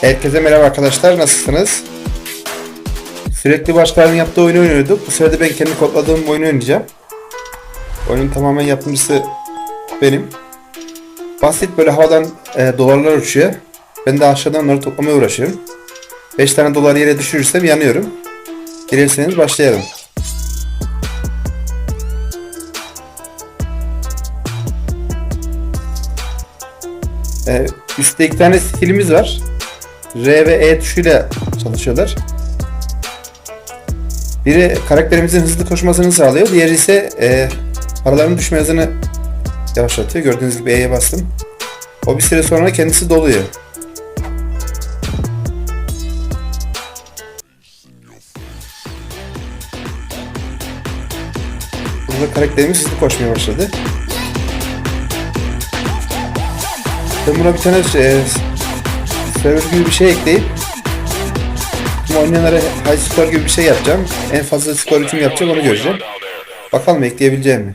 Herkese merhaba arkadaşlar nasılsınız? Sürekli başkalarının yaptığı oyunu oynuyorduk. Bu de ben kendi kodladığım oyunu oynayacağım. Oyunun tamamen yapımcısı benim. Basit böyle havadan e, dolarlar uçuyor. Ben de aşağıdan onları toplamaya uğraşıyorum. 5 tane dolar yere düşürürsem yanıyorum. Dilerseniz başlayalım. E, üstte iki tane skillimiz var. R ve E tuşuyla çalışıyorlar. Biri karakterimizin hızlı koşmasını sağlıyor. Diğeri ise e, paraların düşme hızını yavaşlatıyor. Gördüğünüz gibi E'ye bastım. O bir süre sonra kendisi doluyor. Burada karakterimiz hızlı koşmaya başladı. Ben buna bir tane e, server gibi bir şey ekleyip tüm oynayanlara high score gibi bir şey yapacağım. En fazla skor kim yapacak onu göreceğim. Bakalım ekleyebileceğim mi?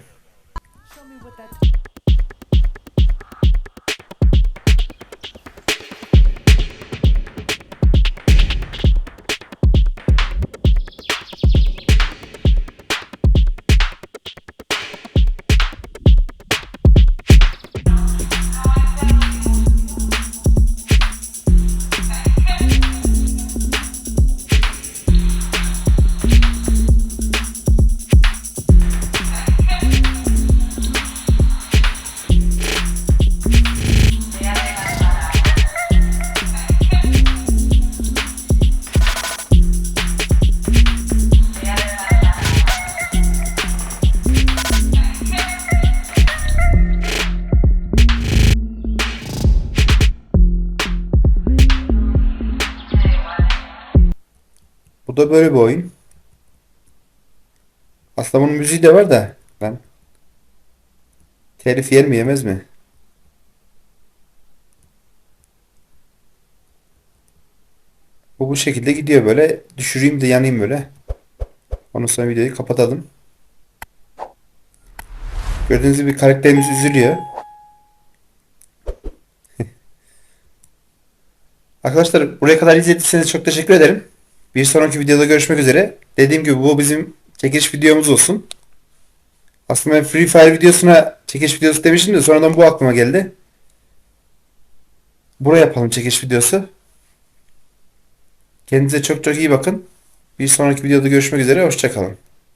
Bu da böyle bir oyun. Aslında bunun müziği de var da lan. Telif yer mi yemez mi? Bu bu şekilde gidiyor böyle. Düşüreyim de yanayım böyle. Ondan sonra videoyu kapatalım. Gördüğünüz gibi karakterimiz üzülüyor. Arkadaşlar buraya kadar izlediyseniz çok teşekkür ederim. Bir sonraki videoda görüşmek üzere. Dediğim gibi bu bizim çekiliş videomuz olsun. Aslında Free Fire videosuna çekiliş videosu demiştim de sonradan bu aklıma geldi. Buraya yapalım çekiliş videosu. Kendinize çok çok iyi bakın. Bir sonraki videoda görüşmek üzere. Hoşçakalın.